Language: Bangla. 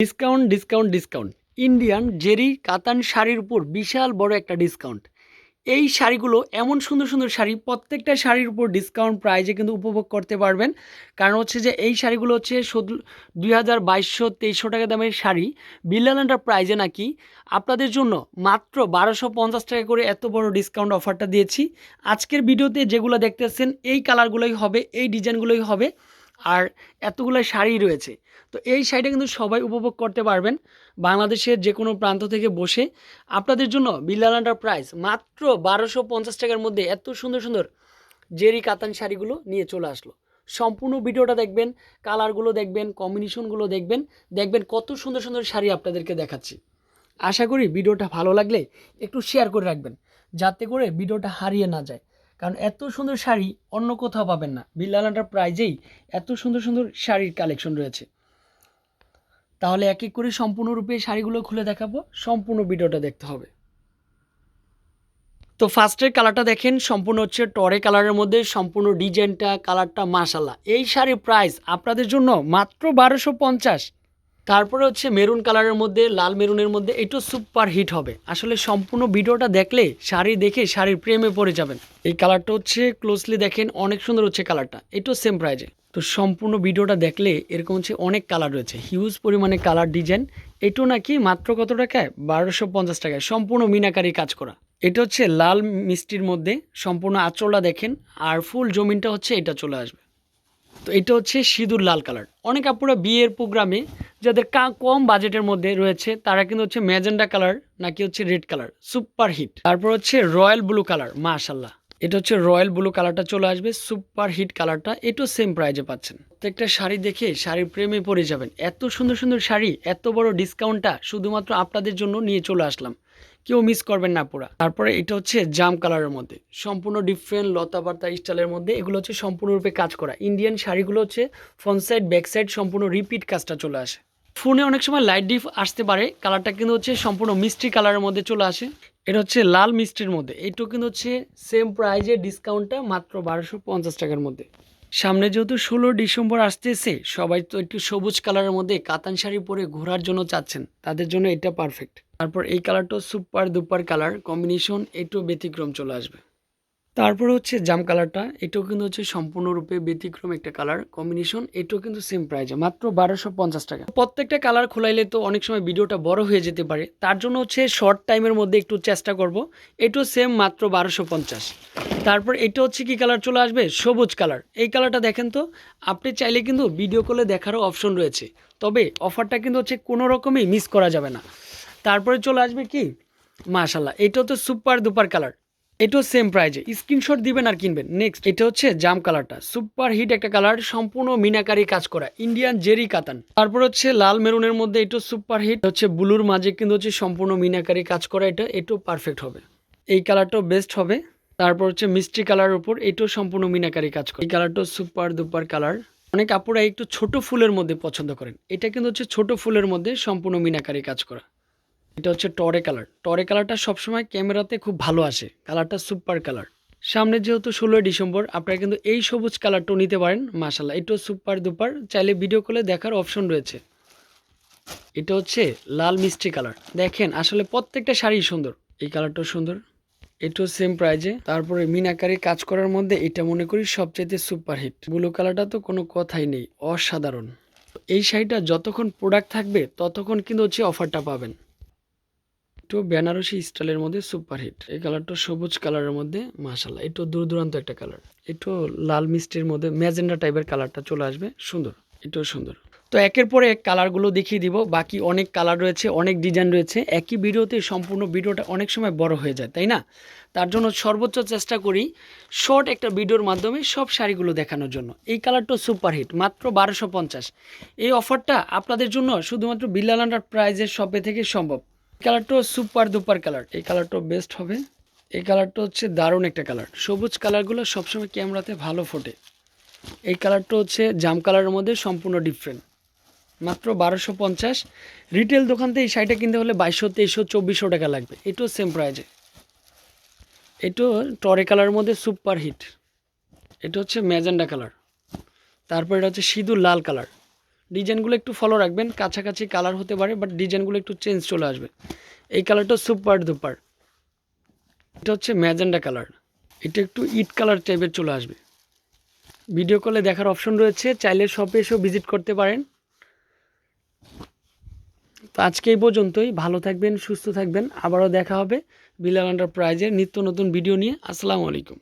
ডিসকাউন্ট ডিসকাউন্ট ডিসকাউন্ট ইন্ডিয়ান জেরি কাতান শাড়ির উপর বিশাল বড় একটা ডিসকাউন্ট এই শাড়িগুলো এমন সুন্দর সুন্দর শাড়ি, প্রত্যেকটা শাড়ির উপর ডিসকাউন্ট প্রাইজে কিন্তু উপভোগ করতে পারবেন। কারণ হচ্ছে যে এই শাড়িগুলো হচ্ছে দুই হাজার বাইশশো তেইশশো টাকা দামের শাড়ি। বিল্লাল প্রাইজে নাকি আপনাদের জন্য মাত্র বারোশো পঞ্চাশ টাকা করে এত বড় ডিসকাউন্ট অফারটা দিয়েছি। আজকের ভিডিওতে যেগুলো দেখতেছেন, এই কালারগুলোই হবে, এই ডিজাইনগুলোই হবে। আর এতগুলো শাড়ি রয়েছে। তো এই শাড়িটা কিন্তু সবাই উপভোগ করতে পারবেন বাংলাদেশের যে কোনো প্রান্ত থেকে বসে। আপনাদের জন্য বিল্লাল প্রাইস মাত্র বারোশো পঞ্চাশ টাকার মধ্যে এত সুন্দর সুন্দর জেরি কাতান শাড়িগুলো নিয়ে চলে আসলো। সম্পূর্ণ ভিডিওটা দেখবেন, কালারগুলো দেখবেন কম্বিনেশনগুলো দেখবেন দেখবেন কত সুন্দর সুন্দর শাড়ি আপনাদেরকে দেখাচ্ছি। আশা করি ভিডিওটা ভালো লাগলে একটু শেয়ার করে রাখবেন, যাতে করে ভিডিওটা হারিয়ে না যায়। কারণ এত সুন্দর শাড়ি অন্য কোথাও পাবেন না। বিল্লাল প্রাইজেই এত সুন্দর সুন্দর শাড়ির কালেকশন রয়েছে। তাহলে এক এক করে সম্পূর্ণরূপে শাড়িগুলো খুলে দেখাবো, সম্পূর্ণ ভিডিওটা দেখতে হবে। তো ফার্স্টের কালারটা দেখেন, সম্পূর্ণ হচ্ছে টরে কালারের মধ্যে সম্পূর্ণ ডিজাইনটা কালারটা মাশাল্লাহ এই শাড়ির প্রাইস আপনাদের জন্য মাত্র বারোশো পঞ্চাশ। তারপরে হচ্ছে মেরুন কালারের মধ্যে, লাল মেরুনের মধ্যে একটু সুপার হিট হবে। আসলে সম্পূর্ণ ভিডিওটা দেখলে শাড়ি দেখে শাড়ির প্রেমে পড়ে যাবেন। এই কালারটা হচ্ছে ক্লোজলি দেখেন, অনেক সুন্দর হচ্ছে কালারটা এটাও সেম প্রাইজে তো সম্পূর্ণ ভিডিওটা দেখলে এরকম হচ্ছে অনেক কালার রয়েছে হিউজ পরিমাণে কালার ডিজাইন এটু নাকি মাত্র কত টাকায়? বারোশো পঞ্চাশ টাকায়, সম্পূর্ণ মিনাকারি কাজ করা। এটা হচ্ছে লাল মিষ্টির মধ্যে সম্পূর্ণ আঁচলটা দেখেন, আর ফুল জমিনটা হচ্ছে এটা চলে আসবে। তো এটা হচ্ছে সিঁদুর লাল কালার। অনেক আপুরা বিয়ের প্রোগ্রামে যাদের কম বাজেটের মধ্যে রয়েছে, তারা কিন্তু হচ্ছে ম্যাজেন্ডা কালার নাকি হচ্ছে রেড কালার সুপার হিট তারপর হচ্ছে রয়্যাল ব্লু কালার মাশাল্লাহ এটা হচ্ছে রয়্যাল ব্লু কালারটা চলে আসবে, সুপার হিট কালারটা এটাও সেম প্রাইজে পাচ্ছেন। প্রত্যেকটা শাড়ি দেখে শাড়ির প্রেমে পড়ে যাবেন। এত সুন্দর সুন্দর শাড়ি, এত বড় ডিসকাউন্টটা শুধুমাত্র আপনাদের জন্য নিয়ে চলে আসলাম। কেউ মিস করবেন না পুরা। তারপরে এটা হচ্ছে জাম কালারের মধ্যে, সম্পূর্ণ ডিফারেন্ট লতা পাতা স্টাইলের মধ্যে, এগুলো হচ্ছে সম্পূর্ণরূপে কাজ করা। ইন্ডিয়ান শাড়িগুলো হচ্ছে ফ্রন্ট সাইড ব্যাক সাইড সম্পূর্ণ রিপিট কাজটা চলে আসে। ফোনে অনেক সময় লাইট ডিপ আসতে পারে, কালারটা কিন্তু হচ্ছে সম্পূর্ণ মিষ্টি কালারের মধ্যে চলে আসে। এটা হচ্ছে লাল মিষ্টির মধ্যে। এইটুকু কিন্তু হচ্ছে সেম প্রাইজে ডিসকাউন্টটা মাত্র বারোশো পঞ্চাশ টাকার মধ্যে। সামনে যেহেতু ষোলো ডিসেম্বর আসতেছে, সবাই তো একটু সবুজ কালারের মধ্যে কাতান শাড়ি পরে ঘোরার জন্য চাচ্ছেন। তাদের জন্য এটা পারফেক্ট তারপর এই কালারটা সুপার দুপার কালার কম্বিনেশন একটু ব্যতিক্রম চলে আসবে। তারপর হচ্ছে জাম কালারটা, এটাও কিন্তু হচ্ছে সম্পূর্ণরূপে ব্যতিক্রম একটা কালার কম্বিনেশন, এটাও কিন্তু সেম প্রাইজে মাত্র বারোশো পঞ্চাশ টাকা। প্রত্যেকটা কালার খোলাইলে তো অনেক সময় ভিডিওটা বড় হয়ে যেতে পারে, তার জন্য হচ্ছে শর্ট টাইমের মধ্যে একটু চেষ্টা করব, এটাও সেম মাত্র বারোশো পঞ্চাশ। তারপর এটা হচ্ছে কি কালার চলে আসবে? সবুজ কালার। এই কালারটা দেখেন তো, আপনি চাইলে কিন্তু ভিডিও কলে দেখারও অপশন রয়েছে, তবে অফারটা কিন্তু হচ্ছে কোনো রকমই মিস করা যাবে না। তারপরে চলে আসবে কি? মাশাল্লাহ এটাও তো সুপার দুপার কালার। এটাও সেম প্রাইজে স্ক্রিনশট দিবেন আর কিনবেন। নেক্সট এটা হচ্ছে জাম কালারটা। সুপার হিট একটা কালার, সম্পূর্ণ মিনাকারি কাজ করা। ইন্ডিয়ান জেরি কাতান তারপর হচ্ছে লাল মেরুনের মধ্যে এটাও সুপার হিট হচ্ছে ব্লুর মাঝে কিন্তু হচ্ছে সম্পূর্ণ মিনাকারি কাজ করা। এটা, এটাও পারফেক্ট হবে। এই কালারটাও বেস্ট হবে। তারপর হচ্ছে মিষ্টি কালারের উপর, এটাও সম্পূর্ণ মিনাকারি কাজ করে। এই কালারটাও সুপার দুপার কালার অনেক আপুরা একটু ছোট ফুলের মধ্যে পছন্দ করেন। এটা কিন্তু হচ্ছে ছোট ফুলের মধ্যে সম্পূর্ণ মিনাকারি কাজ করা। এটা হচ্ছে টরে কালার। টরে কালারটা সবসময় ক্যামেরাতে খুব ভালো আসে। কালারটা সুপার কালার। সামনে যেহেতু ষোলোই ডিসেম্বর, আপনারা কিন্তু এই সবুজ কালারটাও নিতে পারেন মাসাল্লাহ এটাও সুপার দুপার চাইলে ভিডিও কলে দেখার অপশন রয়েছে। এটা হচ্ছে লাল মিষ্টি কালার। দেখেন, আসলে প্রত্যেকটা শাড়ি সুন্দর। এই কালারটাও সুন্দর। এটাও সেম প্রাইজে তারপরে মিনাকারি কাজ করার মধ্যে এটা মনে করি সবচাইতে সুপার হিট। ব্লু কালারটা তো কোনো কথাই নেই। অসাধারণ। এই শাড়িটা যতক্ষণ প্রোডাক্ট থাকবে, ততক্ষণ কিন্তু হচ্ছে অফারটা পাবেন। একটু বেনারসি স্টাইলের মধ্যে সুপার হিট এই কালারটা সবুজ কালারের মধ্যে মাশাল্লাহ একটু দূর দূরান্ত একটা কালার একটু লাল মিষ্টির মধ্যে ম্যাজেন্ডা টাইপের কালারটা চলে আসবে। সুন্দর এটাও সুন্দর। তো একের পরে এক কালারগুলো দেখিয়ে দিব। বাকি অনেক কালার রয়েছে, অনেক ডিজাইন রয়েছে। একই ভিডিওতে সম্পূর্ণ ভিডিওটা অনেক সময় বড় হয়ে যায়, তাই না? তার জন্য সর্বোচ্চ চেষ্টা করি শর্ট একটা ভিডিওর মাধ্যমে সব শাড়িগুলো দেখানোর জন্য। এই কালারটা সুপার হিট মাত্র বারোশো পঞ্চাশ। এই অফারটা আপনাদের জন্য শুধুমাত্র বিল্লাল আন্ডার প্রাইজের শপে থেকে সম্ভব। কালারটাও সুপার দুপার কালার। এই কালারটাও বেস্ট হবে। এই কালারটা হচ্ছে দারুণ একটা কালার। সবুজ কালারগুলো সবসময় ক্যামেরাতে ভালো ফোটে। এই কালারটা হচ্ছে জাম কালারের মধ্যে সম্পূর্ণ ডিফারেন্ট মাত্র বারোশো পঞ্চাশ। রিটেল দোকান থেকে এই শাড়িটা কিনতে হলে বাইশশো, তেইশশো, চব্বিশশো টাকা লাগবে। এটাও সেম প্রাইজে এটাও টরে কালারের মধ্যে সুপার হিট এটা হচ্ছে ম্যাজেন্ডা কালার। তারপর এটা হচ্ছে সিঁদুর লাল কালার। ডিজাইনগুলো একটু ফলো রাখবেন, কাছাকাছি কালার হতে পারে বাট ডিজাইনগুলো একটু চেঞ্জ চলে আসবে। এই কালারটা সুপার দুপার এটা হচ্ছে ম্যাজেন্ডা কালার এটা একটু ইট কালার টাইপের চলে আসবে। ভিডিও কলে দেখার অপশন রয়েছে, চাইলে শপে এসেও ভিজিট করতে পারেন। তো আজকে এই পর্যন্তই, ভালো থাকবেন, সুস্থ থাকবেন, আবারও দেখা হবে বিলাল আন্ডার প্রাইজের নিত্য নতুন ভিডিও নিয়ে। আসসালামু আলাইকুম।